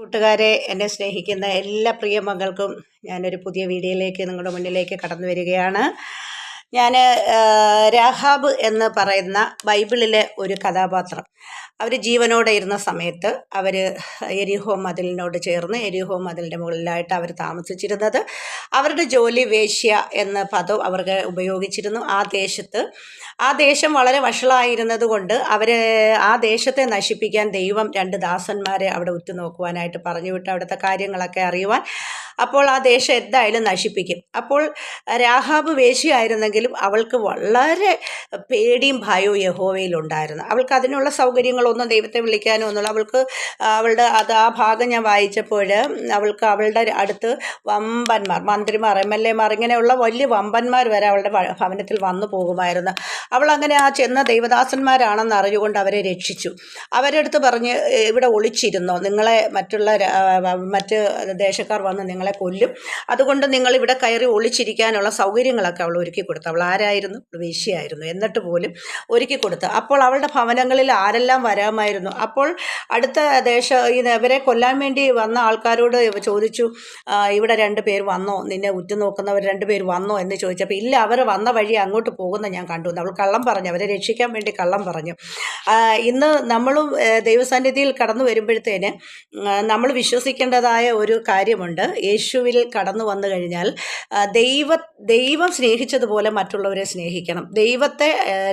കൂട്ടുകാരെ എന്നെ സ്നേഹിക്കുന്ന എല്ലാ പ്രിയ മകൾക്കും ഞാനൊരു പുതിയ വീഡിയോയിലേക്ക് നിങ്ങളുടെ മുന്നിലേക്ക് കടന്നു വരികയാണ്. ഞാൻ രാഹാബ് എന്ന് പറയുന്ന ബൈബിളിലെ ഒരു കഥാപാത്രം. അവർ ജീവനോടെ ഇരുന്ന സമയത്ത് അവർ എരിഹോ മതിലിനോട് ചേർന്ന് എരിഹോ മതിലിന്റെ മുകളിലായിട്ട് അവർ താമസിച്ചിരുന്നത്. അവരുടെ ജോലി വേശ്യ എന്ന പദം അവർക്ക് ഉപയോഗിച്ചിരുന്നു. ആ ദേശത്ത് ആ ദേശം വളരെ വഷളായിരുന്നത് കൊണ്ട് അവർ ആ ദേശത്തെ നശിപ്പിക്കാൻ ദൈവം രണ്ട് ദാസന്മാരെ അവിടെ ഉറ്റുനോക്കുവാനായിട്ട് പറഞ്ഞു വിട്ട്. അവിടുത്തെ കാര്യങ്ങളൊക്കെ അറിയുവാൻ അപ്പോൾ ആ ദേശം എന്തായാലും നശിപ്പിക്കും. അപ്പോൾ രാഹാബ് വേശിയായിരുന്നെങ്കിലും അവൾക്ക് വളരെ പേടിയും ഭയവും യഹോവയിലുണ്ടായിരുന്നു. അവൾക്ക് അതിനുള്ള സൗകര്യങ്ങളൊന്നും ദൈവത്തെ വിളിക്കാനോ ഒന്നുമില്ല അവൾക്ക് അവളുടെ അത് ആ ഭാഗം ഞാൻ വായിച്ചപ്പോൾ അവൾക്ക് അവളുടെ അടുത്ത് വമ്പന്മാർ മന്ത്രിമാർ എം എൽ എമാർ ഇങ്ങനെയുള്ള വലിയ വമ്പന്മാർ വരെ അവളുടെ ഭവനത്തിൽ വന്നു പോകുമായിരുന്നു. അവൾ അങ്ങനെ ആ ചെന്ന ദൈവദാസന്മാരാണെന്ന് അറിഞ്ഞുകൊണ്ട് അവരെ രക്ഷിച്ചു. അവരെടുത്ത് പറഞ്ഞ് ഇവിടെ ഒളിച്ചിരുന്നോ? നിങ്ങളെ മറ്റുള്ള മറ്റ് ദേശക്കാർ വന്ന് നിങ്ങളെ കൊല്ലും. അതുകൊണ്ട് നിങ്ങൾ ഇവിടെ കയറി ഒളിച്ചിരിക്കാനുള്ള സൗകര്യങ്ങളൊക്കെ അവൾ ഒരുക്കി കൊടുത്തു. അവൾ ആരായിരുന്നു? വേശ്യയായിരുന്നു. എന്നിട്ട് പോലും ഒരുക്കി കൊടുത്തു. അപ്പോൾ അവളുടെ ഭവനങ്ങളിൽ ആരെല്ലാം വരാമായിരുന്നു? അപ്പോൾ അടുത്ത ദേശ ഇവരെ കൊല്ലാൻ വേണ്ടി വന്ന ആൾക്കാരോട് ചോദിച്ചു ഇവിടെ രണ്ട് പേര് വന്നോ? നിന്നെ ഉറ്റുനോക്കുന്നവർ രണ്ട് പേര് വന്നോ? എന്ന് ചോദിച്ചപ്പോൾ ഇല്ല അവർ വന്ന വഴി അങ്ങോട്ട് പോകുന്ന ഞാൻ കണ്ടു അവൾ കള്ളം പറഞ്ഞു. അവരെ രക്ഷിക്കാൻ വേണ്ടി കള്ളം പറഞ്ഞു. ഇന്ന് നമ്മളും ദൈവസന്നിധിയിൽ കടന്നു വരുമ്പോഴത്തേന് നമ്മൾ വിശ്വസിക്കേണ്ടതായ ഒരു കാര്യമുണ്ട്. യേശുവിൽ കടന്നു വന്നു കഴിഞ്ഞാൽ ദൈവ ദൈവം സ്നേഹിച്ചതുപോലെ മറ്റുള്ളവരെ സ്നേഹിക്കണം. ദൈവത്തെ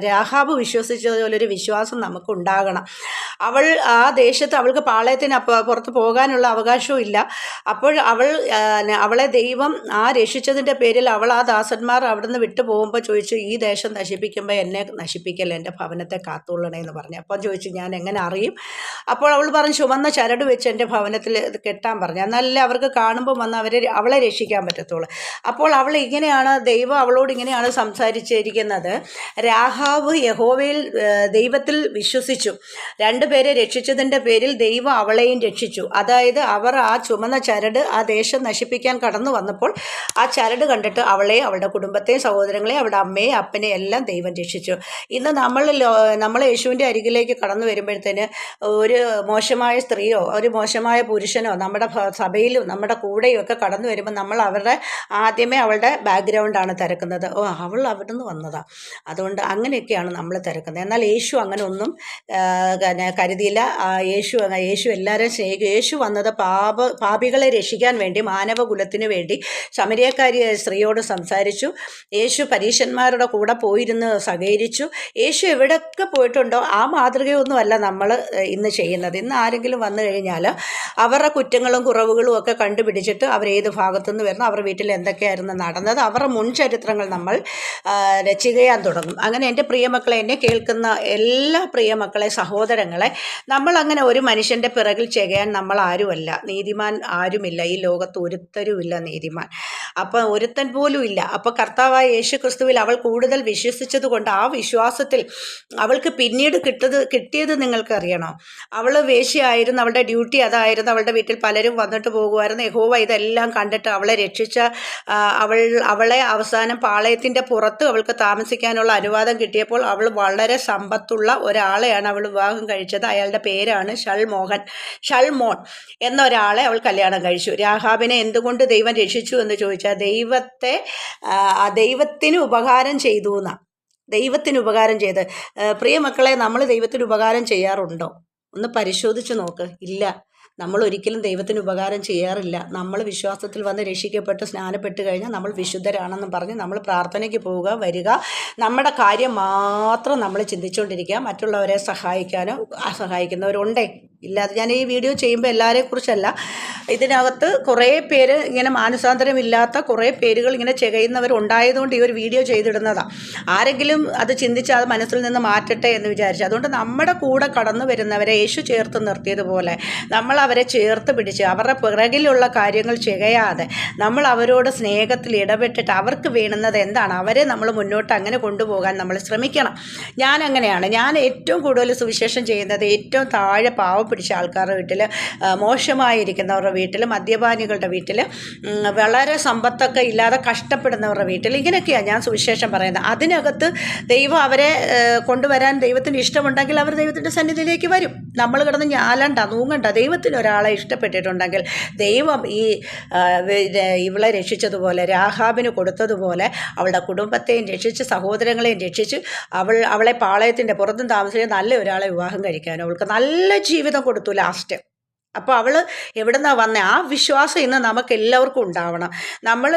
രാഹാബ് വിശ്വസിച്ചതുപോലെ ഒരു വിശ്വാസം നമുക്ക് ഉണ്ടാകണം അവൾ ആ ദേശത്ത് അവൾക്ക് പാളയത്തിന് പുറത്ത് പോകാനുള്ള അവകാശവും ഇല്ല. അപ്പോൾ അവൾ അവളെ ദൈവം ആ രക്ഷിച്ചതിന്റെ പേരിൽ അവൾ ആ ദാസന്മാർ അവിടുന്ന് വിട്ടു പോകുമ്പോൾ ചോദിച്ചു ഈ ദേശം നശിപ്പിക്കുമ്പോൾ എന്നെ നശിപ്പിക്കല്ല? എന്റെ ഭവനത്തെ കാത്തുകൊള്ളണേ എന്ന് പറഞ്ഞു. അപ്പം ചോദിച്ചു ഞാൻ എങ്ങനെ അറിയും? അപ്പോൾ അവൾ പറഞ്ഞു ചുമന്ന ചരട് വെച്ച് എന്റെ ഭവനത്തിൽ കെട്ടാൻ പറഞ്ഞു. എന്നാലല്ലേ അവർക്ക് കാണുമ്പോൾ വന്ന് അവരെ അവളെ രക്ഷിക്കാൻ പറ്റത്തുള്ളൂ. അപ്പോൾ അവൾ ഇങ്ങനെയാണ് ദൈവം അവളോട് ഇങ്ങനെയാണ് സംസാരിച്ചിരിക്കുന്നത്. രാഹാവ് യഹോവയിൽ ദൈവത്തിൽ വിശ്വസിച്ചു. രണ്ടുപേരെ രക്ഷിച്ചതിന്റെ പേരിൽ ദൈവം അവളെയും രക്ഷിച്ചു. അതായത് അവർ ആ ചുമന്ന ചരട് ആ ദേശം നശിപ്പിക്കാൻ കടന്നു വന്നപ്പോൾ ആ ചരട് കണ്ടിട്ട് അവളെ അവളുടെ കുടുംബത്തെയും സഹോദരങ്ങളെയും അവളുടെ അമ്മയെ അപ്പനെ എല്ലാം ദൈവം രക്ഷിച്ചു. ഇന്ന് നമ്മൾ നമ്മൾ യേശുവിന്റെ അരികിലേക്ക് കടന്നു വരുമ്പോഴത്തേന് ഒരു മോശമായ സ്ത്രീയോ ഒരു മോശമായ പുരുഷനോ നമ്മുടെ സഭയിലും നമ്മുടെ കൂടെയും ഒക്കെ കടന്നു വരുമ്പോൾ നമ്മൾ അവരുടെ ആദ്യമേ അവളുടെ ബാക്ക്ഗ്രൗണ്ടാണ് തിരക്കുന്നത്. ഓ അവൾ അവിടെ നിന്ന് വന്നതാണ് അതുകൊണ്ട് അങ്ങനെയൊക്കെയാണ് നമ്മൾ തിരക്കുന്നത്. എന്നാൽ യേശു അങ്ങനെ ഒന്നും കരുതിയില്ല. യേശു യേശു എല്ലാവരും സ്നേഹിക്കും. യേശു വന്നത് പാപ പാപികളെ രക്ഷിക്കാൻ വേണ്ടി മാനവകുലത്തിന് വേണ്ടി ശമരിയക്കാരി സ്ത്രീയോട് സംസാരിച്ചു. യേശു പരീക്ഷന്മാരുടെ കൂടെ പോയിരുന്ന് സഹകരിച്ചു. യേശു എവിടെയൊക്കെ പോയിട്ടുണ്ടോ ആ മാതൃകയൊന്നുമല്ല നമ്മൾ ഇന്ന് ചെയ്യുന്നത്. ഇന്ന് ആരെങ്കിലും വന്നു കഴിഞ്ഞാൽ അവരുടെ കുറ്റങ്ങളും കുറവുകളും ഒക്കെ കണ്ടുപിടിച്ചിട്ട് അവർ ഏത് ഭാഗത്തുനിന്ന് വരുന്നു അവരുടെ വീട്ടിൽ എന്തൊക്കെയായിരുന്നു നടന്നത് അവരുടെ മുൻ ചരിത്രങ്ങൾ നമ്മൾ രചികയാൻ തുടങ്ങും. അങ്ങനെ എന്റെ പ്രിയമക്കളെ എന്നെ കേൾക്കുന്ന എല്ലാ പ്രിയമക്കളെ സഹോദരങ്ങളെ നമ്മളങ്ങനെ ഒരു മനുഷ്യന്റെ പിറകിൽ ചെയ്യാൻ നമ്മൾ ആരുമല്ല. നീതിമാൻ ആരുമില്ല. ഈ ലോകത്ത് ഒരുത്തരുമില്ല നീതിമാൻ. അപ്പം ഒരുത്തൻ പോലും ഇല്ല. അപ്പോൾ കർത്താവായ യേശു ക്രിസ്തുവിൽ അവൾ കൂടുതൽ വിശ്വസിച്ചതുകൊണ്ട് ആ വിശ്വാസത്തിൽ അവൾക്ക് പിന്നീട് കിട്ടത് കിട്ടിയത് നിങ്ങൾക്കറിയണോ അവൾ വേശ്യയായിരുന്നു അവളുടെ ഡ്യൂട്ടി അതായിരുന്നു അവളുടെ വീട്ടിൽ പലരും വന്നിട്ട് പോകുമായിരുന്നു. യഹോവ ഇതെല്ലാം കണ്ടിട്ട് അവളെ രക്ഷിച്ച അവൾ അവളെ അവസാനം പാളയത്തിന്റെ പുറത്ത് അവൾക്ക് താമസിക്കാനുള്ള അനുവാദം കിട്ടിയപ്പോൾ അവൾ വളരെ സമ്പത്തുള്ള ഒരാളെയാണ് അവൾ വിവാഹം കഴിച്ചത്. അയാളുടെ പേരാണ് ഷൾമോഹൻ. ഷൾമോൻ എന്ന ഒരാളെ അവൾ കല്യാണം കഴിച്ചു. രാഹാബിനെ എന്തുകൊണ്ട് ദൈവം രക്ഷിച്ചു എന്ന് ചോദിച്ചാൽ ദൈവത്തെ ദൈവത്തിന് ഉപകാരം ചെയ്തു എന്നാണ് ദൈവത്തിന് ഉപകാരം ചെയ്ത്. പ്രിയ മക്കളെ നമ്മൾ ദൈവത്തിന് ഉപകാരം ചെയ്യാറുണ്ടോ? ഒന്ന് പരിശോധിച്ച് നോക്ക്. ഇല്ല. നമ്മൾ ഒരിക്കലും ദൈവത്തിന് ഉപകാരം ചെയ്യാറില്ല. നമ്മൾ വിശ്വാസത്തിൽ വന്ന് രക്ഷിക്കപ്പെട്ട് സ്നാനപ്പെട്ട് കഴിഞ്ഞാൽ നമ്മൾ വിശുദ്ധരാണെന്ന് പറഞ്ഞ് നമ്മൾ പ്രാർത്ഥനയ്ക്ക് പോവുക വരിക. നമ്മുടെ കാര്യം മാത്രം നമ്മൾ ചിന്തിച്ചുകൊണ്ടിരിക്കുക. മറ്റുള്ളവരെ സഹായിക്കാനോ സഹായിക്കുന്നവരുണ്ടേ? ഇല്ലാതെ ഞാൻ ഈ വീഡിയോ ചെയ്യുമ്പോൾ എല്ലാവരെക്കുറിച്ചല്ല ഇതിനകത്ത് കുറേ പേര് ഇങ്ങനെ മാനസാന്തരമില്ലാത്ത കുറേ പേരുകൾ ഇങ്ങനെ ചെയ്യുന്നവരുണ്ടായതുകൊണ്ട് ഈ ഒരു വീഡിയോ ചെയ്തിടുന്നതാണ് ആരെങ്കിലും അത് ചിന്തിച്ച് അത് മനസ്സിൽ നിന്ന് മാറ്റട്ടെ എന്ന് വിചാരിച്ചു. അതുകൊണ്ട് നമ്മുടെ കൂടെ കടന്നു വരുന്നവരെ യേശു ചേർത്ത് നിർത്തിയതുപോലെ നമ്മൾ അവരെ ചേർത്ത് പിടിച്ച് അവരുടെ പിറകിലുള്ള കാര്യങ്ങൾ ചെയ്യാതെ നമ്മൾ അവരോട് സ്നേഹത്തിൽ ഇടപെട്ടിട്ട് അവർക്ക് വേണുന്നത് എന്താണ്? അവരെ നമ്മൾ മുന്നോട്ട് അങ്ങനെ കൊണ്ടുപോകാൻ നമ്മൾ ശ്രമിക്കണം. ഞാൻ അങ്ങനെയാണ് ഞാൻ ഏറ്റവും കൂടുതൽ സുവിശേഷം ചെയ്യുന്നത് ഏറ്റവും താഴെ പാവപ്പെട്ട പിടിച്ച ആൾക്കാരുടെ വീട്ടിൽ മോശമായിരിക്കുന്നവരുടെ വീട്ടിൽ മദ്യപാനികളുടെ വീട്ടിൽ വളരെ സമ്പത്തൊക്കെ ഇല്ലാതെ കഷ്ടപ്പെടുന്നവരുടെ വീട്ടിൽ ഇങ്ങനെയൊക്കെയാണ് ഞാൻ സുവിശേഷം പറയുന്നത്. അതിനകത്ത് ദൈവം അവരെ കൊണ്ടുവരാൻ ദൈവത്തിന് ഇഷ്ടമുണ്ടെങ്കിൽ അവർ ദൈവത്തിന്റെ സന്നിധിയിലേക്ക് വരും. നമ്മൾ കിടന്ന് ഞാലണ്ട നൂങ്ങണ്ട ദൈവത്തിന് ഒരാളെ ഇഷ്ടപ്പെട്ടിട്ടുണ്ടെങ്കിൽ ദൈവം ഈ ഇവളെ രക്ഷിച്ചതുപോലെ രാഹാബിന് കൊടുത്തതുപോലെ അവളുടെ കുടുംബത്തെയും രക്ഷിച്ച് സഹോദരങ്ങളെയും രക്ഷിച്ച് അവൾ അവളെ പാളയത്തിന്റെ പുറത്തും താമസിച്ച് നല്ല ഒരാളെ വിവാഹം കഴിക്കാനും അവൾക്ക് നല്ല ജീവിതം കൊടുത്തു ലാസ്റ്റ്. അപ്പോൾ അവൾ എവിടെ നിന്നാണ് വന്നത് ആ വിശ്വാസം ഇന്ന് നമുക്ക് എല്ലാവർക്കും ഉണ്ടാവണം നമ്മൾ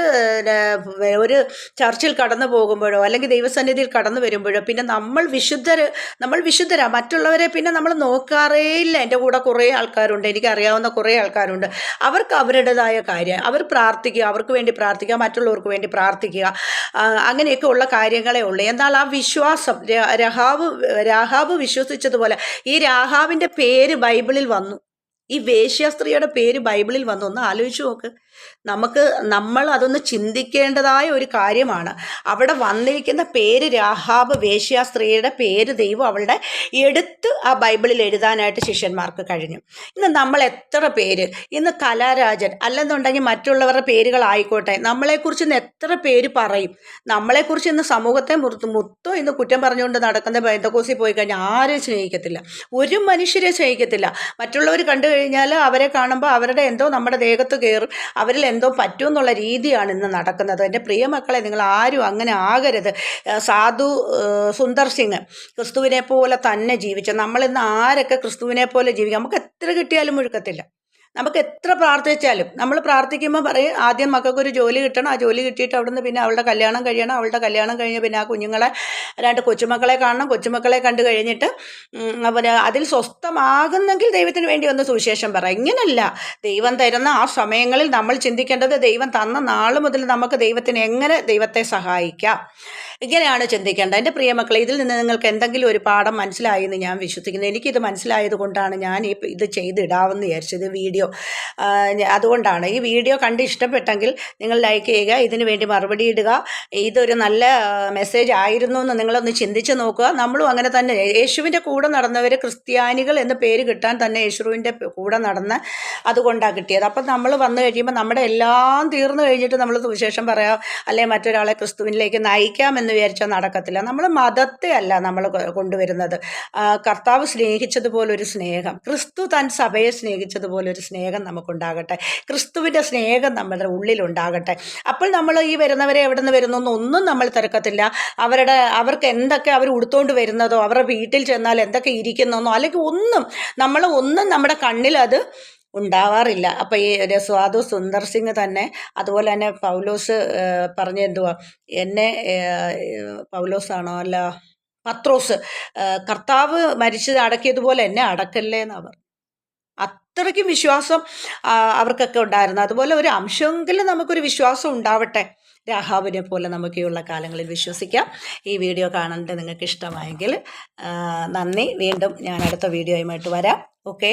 ഒരു ചർച്ചിൽ കടന്നു പോകുമ്പോഴോ അല്ലെങ്കിൽ ദൈവസന്നിധിയിൽ കടന്നു വരുമ്പോഴോ പിന്നെ നമ്മൾ വിശുദ്ധർ നമ്മൾ വിശുദ്ധരാ. മറ്റുള്ളവരെ പിന്നെ നമ്മൾ നോക്കാറേ ഇല്ല. എന്റെ കൂടെ കുറേ ആൾക്കാരുണ്ട്. എനിക്കറിയാവുന്ന കുറേ ആൾക്കാരുണ്ട്. അവർക്ക് അവരുടേതായ കാര്യം. അവർ പ്രാർത്ഥിക്കുക അവർക്ക് വേണ്ടി പ്രാർത്ഥിക്കുക മറ്റുള്ളവർക്ക് വേണ്ടി പ്രാർത്ഥിക്കുക. അങ്ങനെയൊക്കെ ഉള്ള കാര്യങ്ങളേ ഉള്ളൂ. എന്നാൽ ആ വിശ്വാസം രഹാബ് രാഹാബ് വിശ്വസിച്ചതുപോലെ ഈ രാഹാബിന്റെ പേര് ബൈബിളിൽ വന്നു. ഈ വേശ്യാസ്ത്രീയുടെ പേര് ബൈബിളിൽ വന്നു ഒന്ന് ആലോചിച്ച് നോക്ക്. നമുക്ക് നമ്മൾ അതൊന്ന് ചിന്തിക്കേണ്ടതായ ഒരു കാര്യമാണ്. അവിടെ വന്നിരിക്കുന്ന പേര് രാഹാബ് വേശ്യാസ്ത്രീയുടെ പേര് ദൈവം അവളുടെ എടുത്ത് ആ ബൈബിളിൽ എഴുതാനായിട്ട് ശിഷ്യന്മാർക്ക് കഴിഞ്ഞു. ഇന്ന് നമ്മൾ എത്ര പേര്? ഇന്ന് കലാരാജൻ അല്ലെന്നുണ്ടെങ്കിൽ മറ്റുള്ളവരുടെ പേരുകളായിക്കോട്ടെ നമ്മളെക്കുറിച്ച് ഇന്ന് എത്ര പേര് പറയും? നമ്മളെക്കുറിച്ച് ഇന്ന് സമൂഹത്തെ മൊത്തം ഇന്ന് കുറ്റം പറഞ്ഞുകൊണ്ട് നടക്കുന്ന ബൈന്തക്കോസിൽ പോയി കഴിഞ്ഞാൽ ആരെയും സ്നേഹിക്കത്തില്ല. ഒരു മനുഷ്യരെ സ്നേഹിക്കത്തില്ല. മറ്റുള്ളവർ കണ്ടു കഴിഞ്ഞാൽ അവരെ കാണുമ്പോൾ അവരുടെ എന്തോ നമ്മുടെ ദേഹത്ത് കയറും അവരിൽ എന്തോ പറ്റും എന്നുള്ള രീതിയാണ് ഇന്ന് നടക്കുന്നത്. എന്റെ പ്രിയ മക്കളെ നിങ്ങൾ ആരും അങ്ങനെ ആകരുത്. സാധു സുന്ദർ സിംഗ് ക്രിസ്തുവിനെ പോലെ തന്നെ ജീവിച്ച നമ്മളിന്ന് ആരൊക്കെ ക്രിസ്തുവിനെ പോലെ ജീവിക്കാം? നമുക്ക് എത്ര കിട്ടിയാലും മുഴുക്കത്തില്ല. നമുക്ക് എത്ര പ്രാർത്ഥിച്ചാലും നമ്മൾ പ്രാർത്ഥിക്കുമ്പോൾ പറയും ആദ്യം മക്കൾക്കൊരു ജോലി കിട്ടണം. ആ ജോലി കിട്ടിയിട്ട് അവിടുന്ന് പിന്നെ അവളുടെ കല്യാണം കഴിയണം. അവളുടെ കല്യാണം കഴിഞ്ഞ് പിന്നെ ആ കുഞ്ഞുങ്ങളെ രണ്ട് കൊച്ചുമക്കളെ കാണണം. കൊച്ചുമക്കളെ കണ്ടു കഴിഞ്ഞിട്ട് പിന്നെ അതിൽ സ്വസ്ഥമാകുന്നെങ്കിൽ ദൈവത്തിന് വേണ്ടി ഒന്ന് സുവിശേഷം പറ. ഇങ്ങനല്ല. ദൈവം തരുന്ന ആ സമയങ്ങളിൽ നമ്മൾ ചിന്തിക്കേണ്ടത് ദൈവം തന്ന നാൾ മുതൽ നമുക്ക് ദൈവത്തിന് എങ്ങനെ ദൈവത്തെ സഹായിക്കാം? ഇങ്ങനെയാണ് ചിന്തിക്കേണ്ടത്. എന്റെ പ്രിയ മക്കളെ ഇതിൽ നിന്ന് നിങ്ങൾക്ക് എന്തെങ്കിലും ഒരു പാഠം മനസ്സിലായി എന്ന് ഞാൻ വിശ്വസിക്കുന്നു. എനിക്കിത് മനസ്സിലായത് കൊണ്ടാണ് ഞാൻ ഈ ഇത് ചെയ്തിടാമെന്ന് വിചാരിച്ചത് വീഡിയോ. അതുകൊണ്ടാണ്. ഈ വീഡിയോ കണ്ട് ഇഷ്ടപ്പെട്ടെങ്കിൽ നിങ്ങൾ ലൈക്ക് ചെയ്യുക ഇതിന് വേണ്ടി മറുപടി ഇടുക. ഇതൊരു നല്ല മെസ്സേജ് ആയിരുന്നു എന്ന് നിങ്ങളൊന്ന് ചിന്തിച്ച് നോക്കുക. നമ്മളും അങ്ങനെ തന്നെ. യേശുവിന്റെ കൂടെ നടന്നവർ ക്രിസ്ത്യാനികൾ എന്ന് പേര് കിട്ടാൻ തന്നെ യേശുവിന്റെ കൂടെ നടന്ന് അതുകൊണ്ടാണ് കിട്ടിയത്. അപ്പം നമ്മൾ വന്നു കഴിയുമ്പോൾ നമ്മുടെ എല്ലാം തീർന്നു കഴിഞ്ഞിട്ട് നമ്മൾ സുവിശേഷം പറയാം. അല്ലെങ്കിൽ മറ്റൊരാളെ ക്രിസ്തുവിനിലേക്ക് നയിക്കാമെന്ന് വിചാരിച്ചാൽ നടക്കത്തില്ല. നമ്മൾ മതത്തെ അല്ല നമ്മൾ കൊണ്ടുവരുന്നത്. കർത്താവ് സ്നേഹിച്ചതുപോലൊരു സ്നേഹം. ക്രിസ്തു താൻ സഭയെ സ്നേഹിച്ചതുപോലൊരു സ്നേഹം നമുക്കുണ്ടാകട്ടെ. ക്രിസ്തുവിന്റെ സ്നേഹം നമ്മുടെ ഉള്ളിലുണ്ടാകട്ടെ. അപ്പോൾ നമ്മൾ ഈ വരുന്നവരെ എവിടെ നിന്ന് വരുന്നു ഒന്നും നമ്മൾ തിരക്കത്തില്ല. അവരുടെ അവർക്ക് എന്തൊക്കെ അവർ ഉടുത്തോണ്ട് വരുന്നതോ അവരുടെ വീട്ടിൽ ചെന്നാൽ എന്തൊക്കെ ഇരിക്കുന്നോ അല്ലെങ്കിൽ ഒന്നും നമ്മൾ ഒന്നും നമ്മുടെ കണ്ണിൽ അത് ഉണ്ടാവാറില്ല. അപ്പോൾ ഈ സ്വാദു സുന്ദർ സിംഗ് തന്നെ അതുപോലെ തന്നെ പൗലോസ് പറഞ്ഞ എന്തുവാ? എന്നെ പൗലോസാണോ അല്ല പത്രോസ് കർത്താവ് മരിച്ചത് അടക്കിയതുപോലെ എന്നെ അടക്കല്ലേ പറഞ്ഞു. അത്രയ്ക്കും വിശ്വാസം അവർക്കൊക്കെ ഉണ്ടായിരുന്നു. അതുപോലെ ഒരു അംശമെങ്കിലും നമുക്കൊരു വിശ്വാസം ഉണ്ടാവട്ടെ. രാഹാബിനെ പോലെ നമുക്ക് ഉള്ള കാലങ്ങളിൽ വിശ്വസിക്കാം. ഈ വീഡിയോ കാണേണ്ടത് നിങ്ങൾക്ക് ഇഷ്ടമായെങ്കിൽ നന്ദി. വീണ്ടും ഞാൻ അടുത്ത വീഡിയോയുമായിട്ട് വരാം. ഓക്കെ?